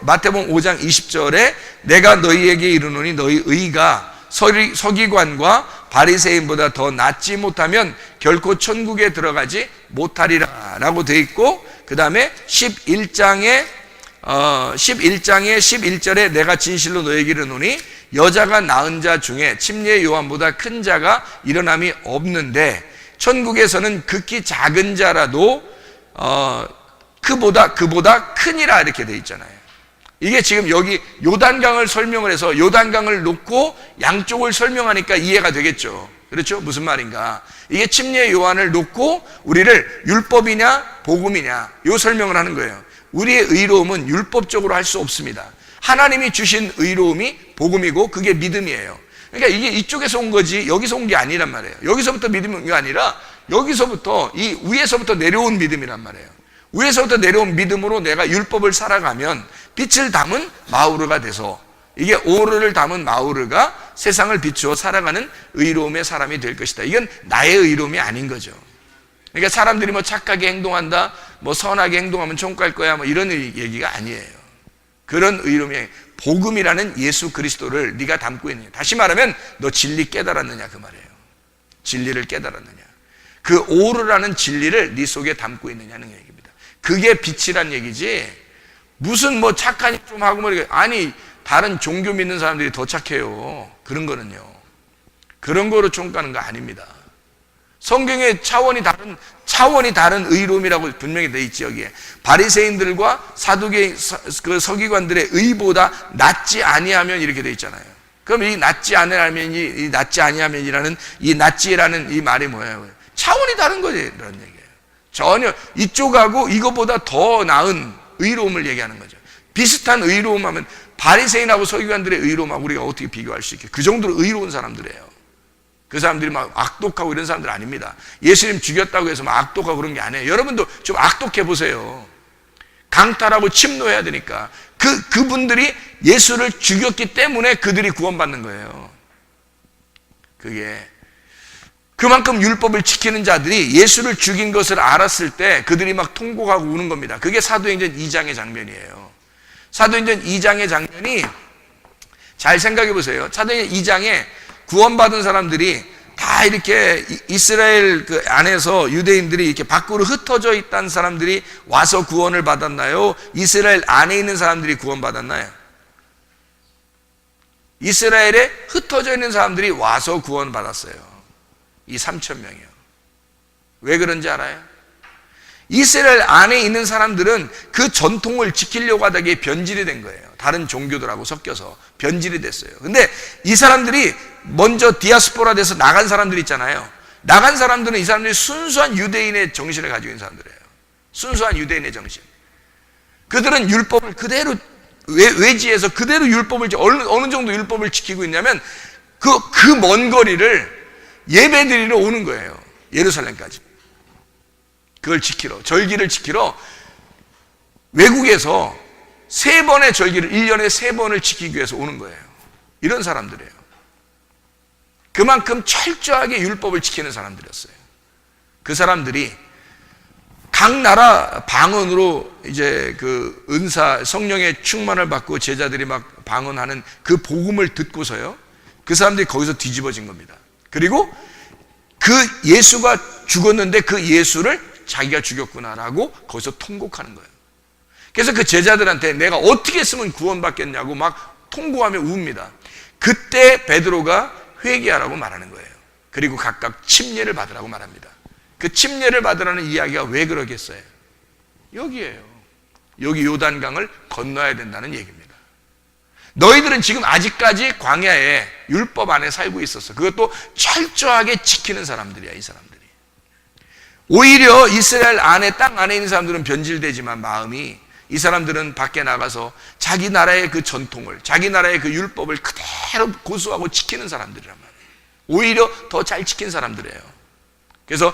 마태복음 5장 20절에 내가 너희에게 이르노니 너희 의가 서기관과 바리새인보다 더 낫지 못하면 결코 천국에 들어가지 못하리라라고 돼 있고 그다음에 11장에 어 11장의 11절에 내가 진실로 너에게 이르노니 여자가 낳은 자 중에 침례 요한보다 큰 자가 일어남이 없는데 천국에서는 극히 작은 자라도 어 그보다 그보다 크니라 이렇게 돼 있잖아요. 이게 지금 여기 요단강을 설명을 해서 요단강을 놓고 양쪽을 설명하니까 이해가 되겠죠. 그렇죠? 무슨 말인가? 이게 침례 요한을 놓고 우리를 율법이냐 복음이냐 요 설명을 하는 거예요. 우리의 의로움은 율법적으로 할 수 없습니다. 하나님이 주신 의로움이 복음이고 그게 믿음이에요. 그러니까 이게 이쪽에서 온 거지 여기서 온 게 아니란 말이에요. 여기서부터 믿음이 아니라 여기서부터 이 위에서부터 내려온 믿음이란 말이에요. 위에서부터 내려온 믿음으로 내가 율법을 살아가면 빛을 담은 마우르가 돼서 이게 오르를 담은 마우르가 세상을 비추어 살아가는 의로움의 사람이 될 것이다. 이건 나의 의로움이 아닌 거죠. 그러니까 사람들이 뭐 착하게 행동한다, 뭐 선하게 행동하면 총갈 거야, 뭐 이런 얘기가 아니에요. 그런 의로움이 복음이라는 예수 그리스도를 네가 담고 있느냐. 다시 말하면 너 진리 깨달았느냐 그 말이에요. 진리를 깨달았느냐. 그 오르라는 진리를 네 속에 담고 있느냐는 얘기입니다. 그게 빛이란 얘기지. 무슨 뭐 착한 좀 하고 뭐 이렇게 아니 다른 종교 믿는 사람들이 더 착해요. 그런 거는요. 그런 거로 총가는 거 아닙니다. 성경의 차원이 다른 차원이 다른 의로움이라고 분명히 돼 있지 여기에 바리새인들과 사두개 그 서기관들의 의보다 낫지 아니하면 이렇게 돼 있잖아요. 그럼 이 낫지 아니하면이 이 낫지 아니하면이라는 이 낫지라는 이 말이 뭐예요? 차원이 다른 거지 이런 얘기예요. 전혀 이쪽하고 이거보다 더 나은 의로움을 얘기하는 거죠. 비슷한 의로움 하면 바리새인하고 서기관들의 의로움하고 우리가 어떻게 비교할 수 있게 그 정도로 의로운 사람들이에요. 그 사람들이 막 악독하고 이런 사람들 아닙니다. 예수님 죽였다고 해서 막 악독하고 그런 게 아니에요. 여러분도 좀 악독해 보세요. 강탈하고 침노해야 되니까. 그, 그분들이 예수를 죽였기 때문에 그들이 구원받는 거예요. 그게. 그만큼 율법을 지키는 자들이 예수를 죽인 것을 알았을 때 그들이 막 통곡하고 우는 겁니다. 그게 사도행전 2장의 장면이에요. 사도행전 2장의 장면이 잘 생각해 보세요. 사도행전 2장에 구원받은 사람들이 다 이렇게 이스라엘 그 안에서 유대인들이 이렇게 밖으로 흩어져 있다는 사람들이 와서 구원을 받았나요? 이스라엘 안에 있는 사람들이 구원받았나요? 이스라엘에 흩어져 있는 사람들이 와서 구원받았어요. 이 3천 명이요. 왜 그런지 알아요? 이스라엘 안에 있는 사람들은 그 전통을 지키려고 하다가 변질이 된 거예요. 다른 종교들하고 섞여서 변질이 됐어요. 근데 이 사람들이 먼저 디아스포라 돼서 나간 사람들 있잖아요. 나간 사람들은 이 사람들이 순수한 유대인의 정신을 가지고 있는 사람들이에요. 순수한 유대인의 정신. 그들은 율법을 그대로 외, 지에서 그대로 율법을 어느, 어느 정도 율법을 지키고 있냐면 그 그 먼 거리를 예배드리러 오는 거예요. 예루살렘까지. 그걸 지키러 절기를 지키러 외국에서 세 번의 절기를 1년에 세 번을 지키기 위해서 오는 거예요. 이런 사람들이에요. 그만큼 철저하게 율법을 지키는 사람들이었어요. 그 사람들이 각 나라 방언으로 이제 그 은사 성령의 충만을 받고 제자들이 막 방언하는 그 복음을 듣고서요. 그 사람들이 거기서 뒤집어진 겁니다. 그리고 그 예수가 죽었는데 그 예수를 자기가 죽였구나라고 거기서 통곡하는 거예요. 그래서 그 제자들한테 내가 어떻게 했으면 구원받겠냐고 막 통고하며 웁니다. 그때 베드로가 회개하라고 말하는 거예요. 그리고 각각 침례를 받으라고 말합니다. 그 침례를 받으라는 이야기가 왜 그러겠어요? 여기에요. 여기 요단강을 건너야 된다는 얘기입니다. 너희들은 지금 아직까지 광야에 율법 안에 살고 있었어. 그것도 철저하게 지키는 사람들이야, 이 사람들이. 오히려 이스라엘 안에 땅 안에 있는 사람들은 변질되지만 마음이 이 사람들은 밖에 나가서 자기 나라의 그 전통을, 자기 나라의 그 율법을 그대로 고수하고 지키는 사람들이란 말이에요. 오히려 더 잘 지킨 사람들이에요. 그래서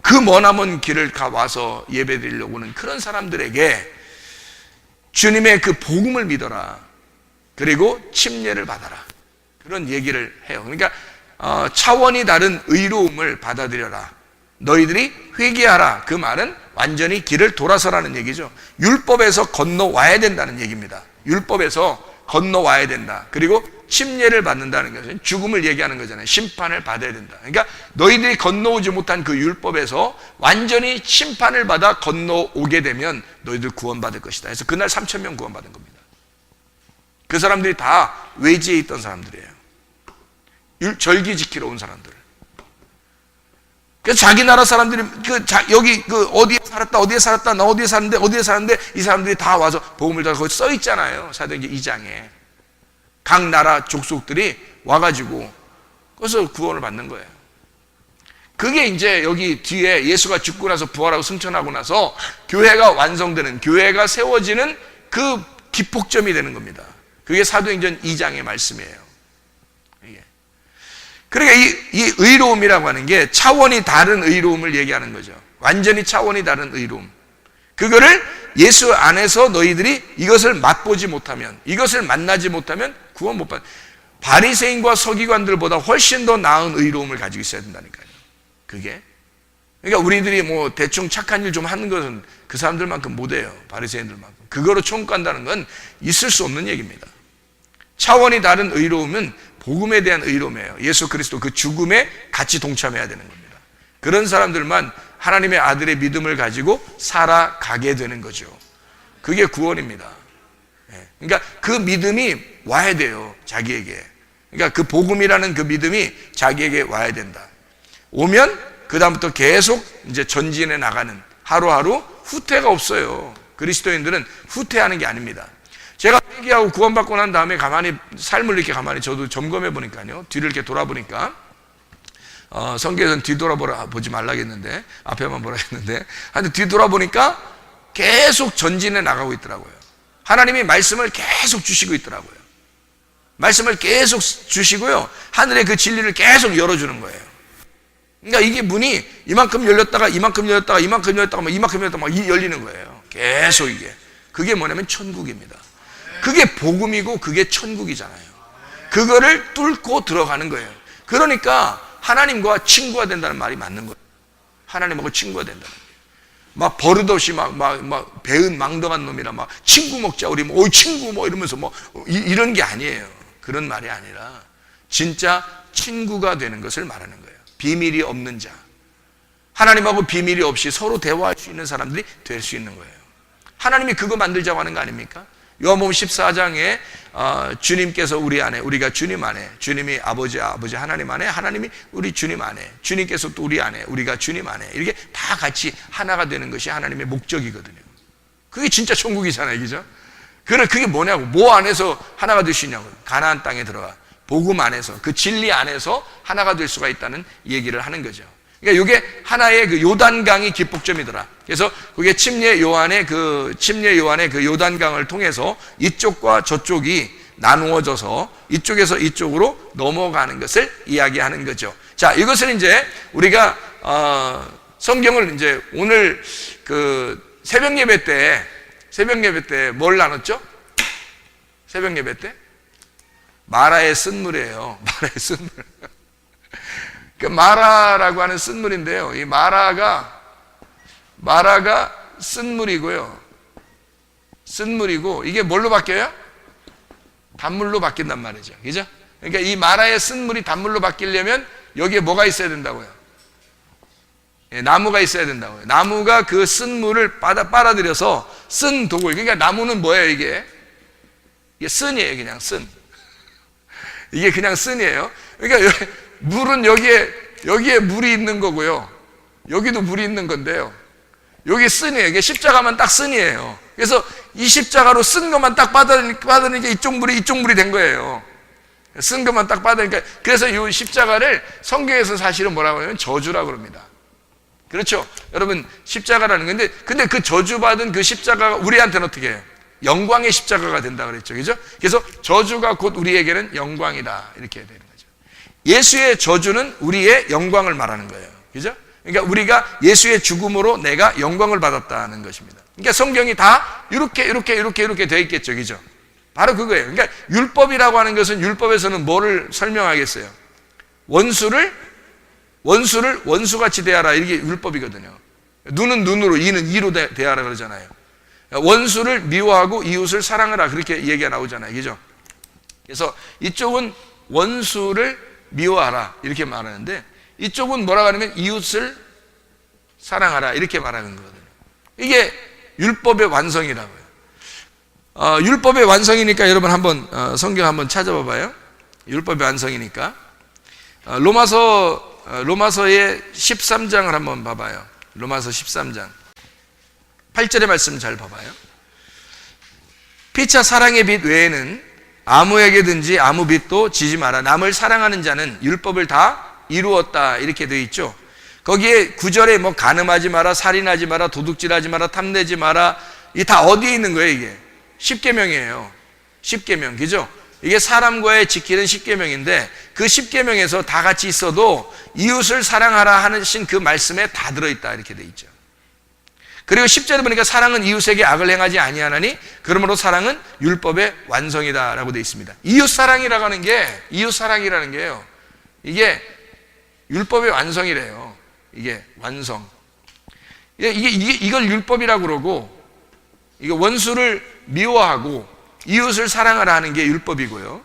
그 머나먼 길을 가 와서 예배 드리려고 하는 그런 사람들에게 주님의 그 복음을 믿어라. 그리고 침례를 받아라. 그런 얘기를 해요. 그러니까 어, 차원이 다른 의로움을 받아들여라. 너희들이 회개하라. 그 말은 완전히 길을 돌아서라는 얘기죠. 율법에서 건너와야 된다는 얘기입니다. 율법에서 건너와야 된다. 그리고 침례를 받는다는 것은 죽음을 얘기하는 거잖아요. 심판을 받아야 된다. 그러니까 너희들이 건너오지 못한 그 율법에서 완전히 심판을 받아 건너오게 되면 너희들 구원받을 것이다. 그래서 그날 3천 명 구원받은 겁니다. 그 사람들이 다 외지에 있던 사람들이에요. 율- 절기 지키러 온 사람들. 그래서 자기 나라 사람들이 그 자, 여기 그 어디에 살았다 어디에 살았다 나 어디에 사는데 어디에 사는데 이 사람들이 다 와서 복음을 다 거기 써 있잖아요 사도행전 2장에 각 나라 족속들이 와가지고 그래서 구원을 받는 거예요. 그게 이제 여기 뒤에 예수가 죽고 나서 부활하고 승천하고 나서 교회가 완성되는 교회가 세워지는 그 기폭점이 되는 겁니다. 그게 사도행전 2장의 말씀이에요. 그러니까 이, 이 의로움이라고 하는 게 차원이 다른 의로움을 얘기하는 거죠. 완전히 차원이 다른 의로움. 그거를 예수 안에서 너희들이 이것을 맛보지 못하면, 이것을 만나지 못하면 구원 못 받. 바리새인과 서기관들보다 훨씬 더 나은 의로움을 가지고 있어야 된다니까요. 그게. 그러니까 우리들이 뭐 대충 착한 일 좀 하는 것은 그 사람들만큼 못해요. 바리새인들만큼. 그거로 총 간다는 건 있을 수 없는 얘기입니다. 차원이 다른 의로움은 복음에 대한 의로움이에요. 예수 그리스도 그 죽음에 같이 동참해야 되는 겁니다. 그런 사람들만 하나님의 아들의 믿음을 가지고 살아가게 되는 거죠. 그게 구원입니다. 예. 그러니까 그 믿음이 와야 돼요. 자기에게. 그러니까 그 복음이라는 그 믿음이 자기에게 와야 된다. 오면 그다음부터 계속 이제 전진해 나가는 하루하루 후퇴가 없어요. 그리스도인들은 후퇴하는 게 아닙니다. 제가 회개하고 구원받고 난 다음에 가만히 삶을 이렇게 가만히 저도 점검해 보니까요. 뒤를 이렇게 돌아보니까 어, 성경에서는 뒤돌아보라 보지 말라겠는데 앞에만 보라겠는데 하여튼 뒤돌아보니까 계속 전진해 나가고 있더라고요. 하나님이 말씀을 계속 주시고 있더라고요. 말씀을 계속 주시고요. 하늘의 그 진리를 계속 열어주는 거예요. 그러니까 이게 문이 이만큼 열렸다가 이만큼 열렸다가 이만큼 열렸다가 막 이만큼 열렸다가 막 열리는 거예요. 계속 이게. 그게 뭐냐면 천국입니다. 그게 복음이고 그게 천국이잖아요. 그거를 뚫고 들어가는 거예요. 그러니까 하나님과 친구가 된다는 말이 맞는 거예요. 하나님하고 친구가 된다는 거예요. 막 버릇없이 막, 막, 막, 배은 망덕한 놈이라 막, 친구 먹자, 우리 뭐, 어이, 친구 뭐 이러면서 뭐, 이, 이런 게 아니에요. 그런 말이 아니라, 진짜 친구가 되는 것을 말하는 거예요. 비밀이 없는 자. 하나님하고 비밀이 없이 서로 대화할 수 있는 사람들이 될 수 있는 거예요. 하나님이 그거 만들자고 하는 거 아닙니까? 요한복음 14장에 어, 주님께서 우리 안에 우리가 주님 안에 주님이 아버지 아버지 하나님 안에 하나님이 우리 주님 안에 주님께서 또 우리 안에 우리가 주님 안에 이렇게 다 같이 하나가 되는 것이 하나님의 목적이거든요. 그게 진짜 천국이잖아요, 그죠? 그래 그게 뭐냐고 뭐 안에서 하나가 있냐고 가나안 땅에 들어가 복음 안에서 그 진리 안에서 하나가 될 수가 있다는 얘기를 하는 거죠. 그러니까 이게 하나의 그 요단강이 기폭점이더라. 그래서 그게 침례 요한의 그 침례 요한의 그 요단강을 통해서 이쪽과 저쪽이 나누어져서 이쪽에서 이쪽으로 넘어가는 것을 이야기하는 거죠. 자, 이것을 이제 우리가 어, 성경을 이제 오늘 그 새벽 예배 때 새벽 예배 때 뭘 나눴죠? 새벽 예배 때 마라의 쓴물이에요. 마라의 쓴물. 그 마라라고 하는 쓴물인데요. 이 마라가 마라가 쓴물이고요. 쓴물이고 이게 뭘로 바뀌어요? 단물로 바뀐단 말이죠. 그죠? 그러니까 이 마라의 쓴물이 단물로 바뀌려면 여기에 뭐가 있어야 된다고요? 예, 나무가 있어야 된다고요. 나무가 그 쓴물을 빨아, 빨아들여서 쓴 독을 그러니까 나무는 뭐예요 이게? 이게 쓴이에요 그냥 쓴. 이게 그냥 쓴이에요. 그러니까 여- 물은 여기에 여기에 물이 있는 거고요. 여기도 물이 있는 건데요. 여기 쓴이에요. 이게 십자가만 딱 쓴이에요. 그래서 이 십자가로 쓴 것만 딱 받으니까 이쪽 물이 이쪽 물이 된 거예요. 쓴 것만 딱 받으니까 그래서 이 십자가를 성경에서 사실은 뭐라고 하냐면 저주라고 그럽니다. 그렇죠? 여러분 십자가라는 건데 근데 그 저주받은 그 십자가가 우리한테는 어떻게 해요? 영광의 십자가가 된다 그랬죠. 그죠? 그래서 저주가 곧 우리에게는 영광이다. 이렇게 되는 거죠. 예수의 저주는 우리의 영광을 말하는 거예요. 그죠? 그러니까 우리가 예수의 죽음으로 내가 영광을 받았다는 것입니다. 그러니까 성경이 다 이렇게 이렇게 이렇게 이렇게 되어 있겠죠. 그죠? 바로 그거예요. 그러니까 율법이라고 하는 것은 율법에서는 뭐를 설명하겠어요? 원수를 원수를 원수같이 대하라 이게 율법이거든요. 눈은 눈으로 이는 이로 대- 대하라 그러잖아요. 원수를 미워하고 이웃을 사랑하라 그렇게 얘기가 나오잖아요. 그죠? 그래서 이쪽은 원수를 미워하라 이렇게 말하는데 이쪽은 뭐라고 하냐면 이웃을 사랑하라 이렇게 말하는 거거든요. 이게 율법의 완성이라고요. 어, 율법의 완성이니까 여러분 한번 어, 성경 한번 찾아봐 봐요. 율법의 완성이니까 어, 로마서 어, 로마서의 13장을 한번 봐봐요. 로마서 13장 8절의 말씀 잘 봐봐요. 피차 사랑의 빛 외에는 아무에게든지 아무 빛도 지지 마라. 남을 사랑하는 자는 율법을 다 이루었다. 이렇게 되어 있죠. 거기에 구절에 뭐 간음하지 마라, 살인하지 마라, 도둑질하지 마라, 탐내지 마라. 이 다 어디에 있는 거예요, 이게? 십계명이에요. 십계명. 그죠? 이게 사람과의 지키는 십계명인데 그 십계명에서 다 같이 있어도 이웃을 사랑하라 하신 그 말씀에 다 들어 있다. 이렇게 돼 있죠. 그리고 10절에 보니까 사랑은 이웃에게 악을 행하지 아니하나니 그러므로 사랑은 율법의 완성이다라고 되어 있습니다. 이웃 사랑이라고 하는 게 이웃 사랑이라는 게요. 이게 율법의 완성이래요. 이게 완성. 이게, 이게 이걸 율법이라고 그러고 이게 원수를 미워하고 이웃을 사랑하라 하는 게 율법이고요.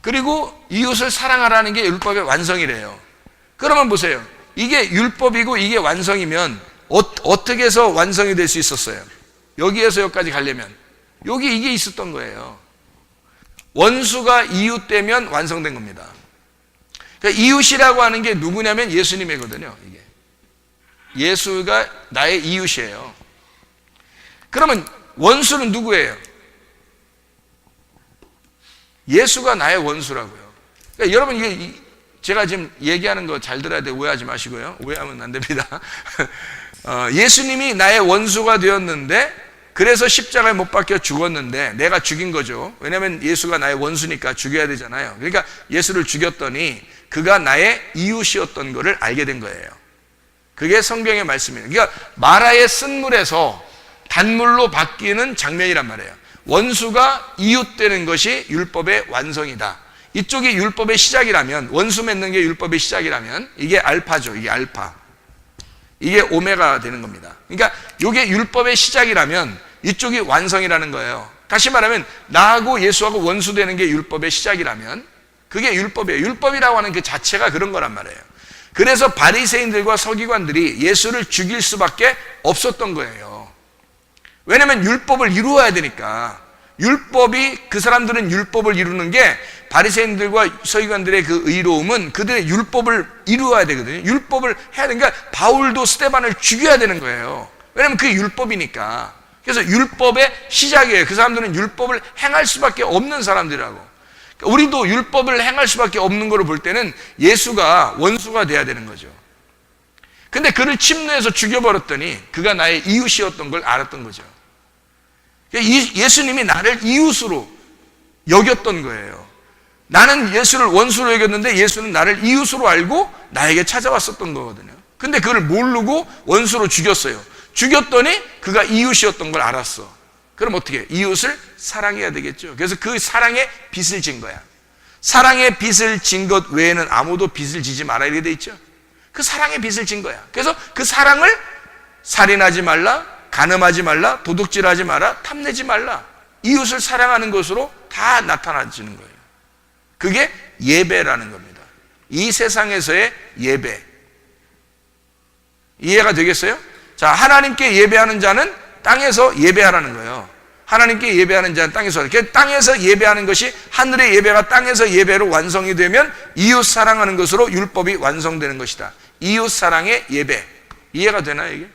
그리고 이웃을 사랑하라는 게 율법의 완성이래요. 그러면 보세요. 이게 율법이고 이게 완성이면 어, 떻게 해서 완성이 될 수 있었어요? 여기에서 여기까지 가려면 여기 이게 있었던 거예요. 원수가 이웃 되면 완성된 겁니다. 그러니까 이웃이라고 하는 게 누구냐면 예수님이거든요. 이게 예수가 나의 이웃이에요. 그러면 원수는 누구예요? 예수가 나의 원수라고요. 그러니까 여러분 이게 제가 지금 얘기하는 거 잘 들어야 돼 오해하지 마시고요. 오해하면 안 됩니다. 어, 예수님이 나의 원수가 되었는데 그래서 십자가에 못 박혀 죽었는데 내가 죽인 거죠. 왜냐하면 예수가 나의 원수니까 죽여야 되잖아요. 그러니까 예수를 죽였더니 그가 나의 이웃이었던 것을 알게 된 거예요. 그게 성경의 말씀이에요. 그러니까 마라의 쓴물에서 단물로 바뀌는 장면이란 말이에요. 원수가 이웃되는 것이 율법의 완성이다. 이쪽이 율법의 시작이라면 원수 맺는 게 율법의 시작이라면 이게 알파죠. 이게 알파. 이게 오메가 되는 겁니다. 그러니까 이게 율법의 시작이라면 이쪽이 완성이라는 거예요. 다시 말하면 나하고 예수하고 원수되는 게 율법의 시작이라면 그게 율법이에요. 율법이라고 하는 그 자체가 그런 거란 말이에요. 그래서 바리새인들과 서기관들이 예수를 죽일 수밖에 없었던 거예요. 왜냐하면 율법을 이루어야 되니까. 율법이 그 사람들은 율법을 이루는 게 바리새인들과 서기관들의 그 의로움은 그들의 율법을 이루어야 되거든요. 율법을 해야 되니까 바울도 스테반을 죽여야 되는 거예요. 왜냐하면 그게 율법이니까. 그래서 율법의 시작이에요. 그 사람들은 율법을 행할 수밖에 없는 사람들이라고. 우리도 율법을 행할 수밖에 없는 것을 볼 때는 예수가 원수가 돼야 되는 거죠. 근데 그를 침노해서 죽여버렸더니 그가 나의 이웃이었던 걸 알았던 거죠. 예수님이 나를 이웃으로 여겼던 거예요. 나는 예수를 원수로 여겼는데 예수는 나를 이웃으로 알고 나에게 찾아왔었던 거거든요. 근데 그걸 모르고 원수로 죽였어요. 죽였더니 그가 이웃이었던 걸 알았어. 그럼 어떻게? 이웃을 사랑해야 되겠죠. 그래서 그 사랑에 빚을 진 거야. 사랑의 빚을 진 것 외에는 아무도 빚을 지지 말아야 돼 있죠. 그 사랑의 빚을 진 거야. 그래서 그 사랑을 살인하지 말라, 간음하지 말라, 도둑질하지 마라, 탐내지 말라. 이웃을 사랑하는 것으로 다 나타나지는 거예요. 그게 예배라는 겁니다. 이 세상에서의 예배. 이해가 되겠어요? 자, 하나님께 예배하는 자는 땅에서 예배하라는 거예요. 하나님께 예배하는 자는 땅에서. 땅에서 예배하는 것이 하늘의 예배가 땅에서 예배로 완성이 되면 이웃 사랑하는 것으로 율법이 완성되는 것이다. 이웃 사랑의 예배. 이해가 되나요, 이게?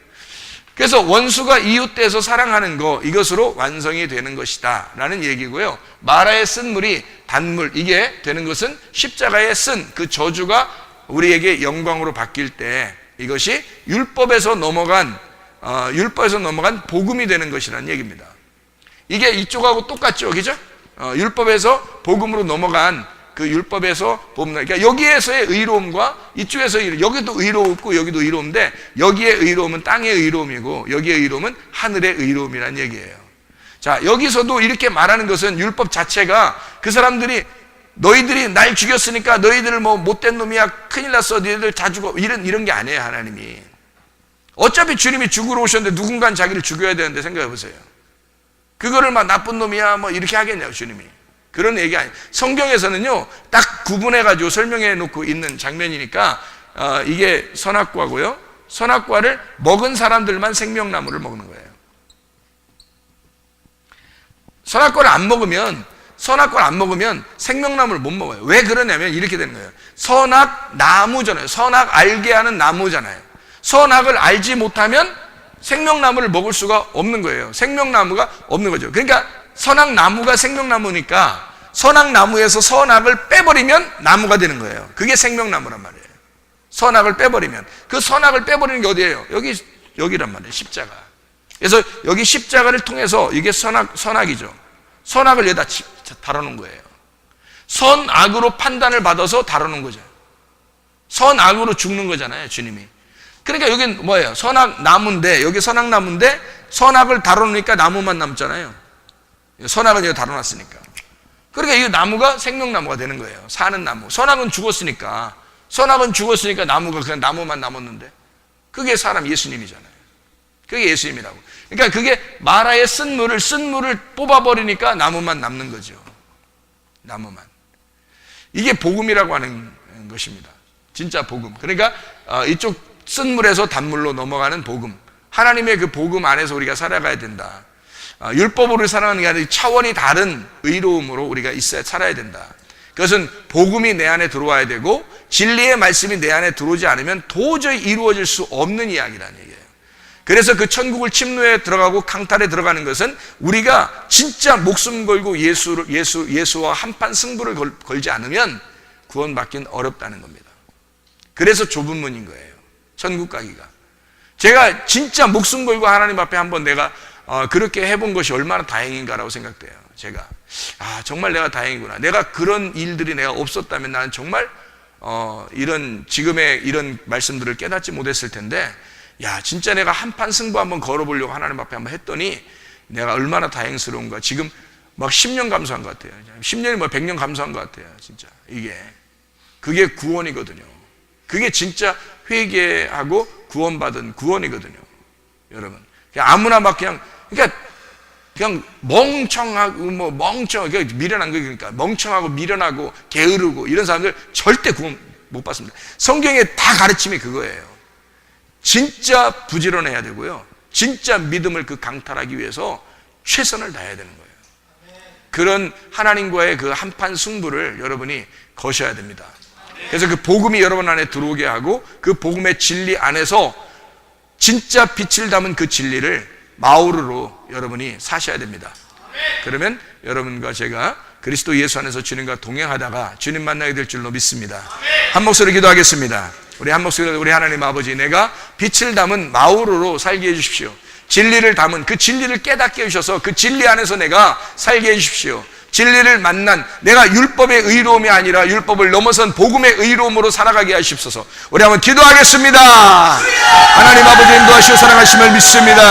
그래서 원수가 이웃돼서 사랑하는 거 이것으로 완성이 되는 것이다. 라는 얘기고요. 마라의 쓴 물이 단물 이게 되는 것은 십자가의 쓴그 저주가 우리에게 영광으로 바뀔 때 이것이 율법에서 넘어간 어, 율법에서 넘어간 복음이 되는 것이라는 얘기입니다. 이게 이쪽하고 똑같죠 그죠? 어, 율법에서 복음으로 넘어간 그 율법에서 보면 그러니까 여기에서의 의로움과 이쪽에서 의 여기도 의롭고 여기도 의로운데 여기의 의로움은 땅의 의로움이고 여기의 의로움은 하늘의 의로움이라는 얘기예요. 자 여기서도 이렇게 말하는 것은 율법 자체가 그 사람들이 너희들이 날 죽였으니까 너희들을 뭐 못된 놈이야 큰일 났어 너희들 다 죽어 이런 이런 게 아니에요 하나님이 어차피 주님이 죽으러 오셨는데 누군가 자기를 죽여야 되는데 생각해 보세요. 그거를 막 나쁜 놈이야 뭐 이렇게 하겠냐고 주님이. 그런 얘기 아니. 성경에서는요 딱 구분해 가지고 설명해 놓고 있는 장면이니까 어, 이게 선악과고요. 선악과를 먹은 사람들만 생명나무를 먹는 거예요. 선악과를 안 먹으면 선악과를 안 먹으면 생명나무를 못 먹어요. 왜 그러냐면 이렇게 되는 거예요. 선악 나무잖아요. 선악 알게 하는 나무잖아요. 선악을 알지 못하면 생명나무를 먹을 수가 없는 거예요. 생명나무가 없는 거죠. 그러니까 선악나무가 생명나무니까 선악나무에서 선악을 빼버리면 나무가 되는 거예요. 그게 생명나무란 말이에요. 선악을 빼버리면 그 선악을 빼버리는 게 어디예요? 여기 여기란 말이에요. 십자가. 그래서 여기 십자가를 통해서 이게 선악 선악이죠. 선악을 여기다 다뤄놓은 거예요. 선악으로 판단을 받아서 다루는 거죠. 선악으로 죽는 거잖아요, 주님이. 그러니까 여긴 뭐예요? 선악 나무인데, 여기 선악 나무인데, 선악을 다뤄놓으니까 나무만 남잖아요. 선악은 여기 다뤄놨으니까. 그러니까 이 나무가 생명나무가 되는 거예요. 사는 나무. 선악은 죽었으니까. 선악은 죽었으니까 나무가 그냥 나무만 남았는데. 그게 사람 예수님이잖아요. 그게 예수님이라고. 그러니까 그게 마라의 쓴 물을, 쓴 물을 뽑아버리니까 나무만 남는 거죠. 나무만. 이게 복음이라고 하는 것입니다. 진짜 복음. 그러니까 어, 이쪽 쓴 물에서 단물로 넘어가는 복음. 하나님의 그 복음 안에서 우리가 살아가야 된다. 어, 율법으로 살아가는 게 아니라 차원이 다른 의로움으로 우리가 있어야 살아야 된다. 그것은 복음이 내 안에 들어와야 되고 진리의 말씀이 내 안에 들어오지 않으면 도저히 이루어질 수 없는 이야기라는 얘기예요. 그래서 그 천국을 침노에 들어가고 강탈에 들어가는 것은 우리가 진짜 목숨 걸고 예수 예수 예수와 한판 승부를 걸, 걸지 않으면 구원받기는 어렵다는 겁니다. 그래서 좁은 문인 거예요. 천국 가기가. 제가 진짜 목숨 걸고 하나님 앞에 한번 내가 어, 그렇게 해본 것이 얼마나 다행인가라고 생각돼요. 제가 아 정말 내가 다행이구나. 내가 그런 일들이 내가 없었다면 나는 정말 어, 이런 지금의 이런 말씀들을 깨닫지 못했을 텐데 야 진짜 내가 한판 승부 한번 걸어보려고 하나님 앞에 한번 했더니 내가 얼마나 다행스러운가. 지금 막 10년 감수한 것 같아요. 10년이 뭐 100년 감수한 것 같아요. 진짜 이게 그게 구원이거든요. 그게 진짜 회개하고 구원받은 구원이거든요. 여러분. 아무나 막 그냥, 그러니까 그냥 멍청하고 뭐 멍청하게 미련한 거 그러니까 멍청하고 미련하고 게으르고 이런 사람들 절대 구원 못 받습니다. 성경에 다 가르침이 그거예요. 진짜 부지런해야 되고요. 진짜 믿음을 그 강탈하기 위해서 최선을 다해야 되는 거예요. 그런 하나님과의 그 한판 승부를 여러분이 거셔야 됩니다. 그래서 그 복음이 여러분 안에 들어오게 하고 그 복음의 진리 안에서 진짜 빛을 담은 그 진리를 마우르로 여러분이 사셔야 됩니다. 그러면 여러분과 제가 그리스도 예수 안에서 주님과 동행하다가 주님 만나게 될 줄로 믿습니다. 한 목소리 기도하겠습니다. 우리 한 목소리 우리 하나님 아버지 내가 빛을 담은 마우르로 살게 해 주십시오. 진리를 담은 그 진리를 깨닫게 해 주셔서 그 진리 안에서 내가 살게 해 주십시오. 진리를 만난 내가 율법의 의로움이 아니라 율법을 넘어선 복음의 의로움으로 살아가게 하십소서. 우리 한번 기도하겠습니다. 하나님 아버지 인도하시오 사랑하심을 믿습니다.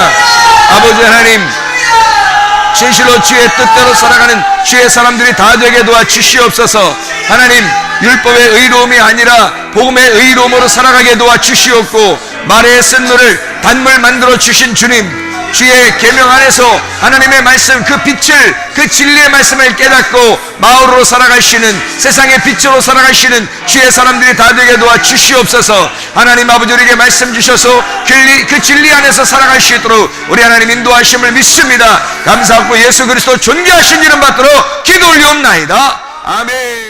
아버지 하나님 진실로 주의 뜻대로 살아가는 주의 사람들이 다 되게 도와 주시옵소서. 하나님 율법의 의로움이 아니라 복음의 의로움으로 살아가게 도와 주시옵고 말의 쓴 물을 단물 만들어 주신 주님 주의 계명 안에서 하나님의 말씀 그 빛을 그 진리의 말씀을 깨닫고 마을로 살아가시는 세상의 빛으로 살아가시는 주의 사람들이 다 되게 도와 주시옵소서. 하나님 아버지 우리에게 말씀 주셔서 그, 그 진리 안에서 살아갈 수 있도록 우리 하나님 인도하심을 믿습니다. 감사하고 예수 그리스도 존귀하신 이름 받도록 기도 올리옵나이다. 아멘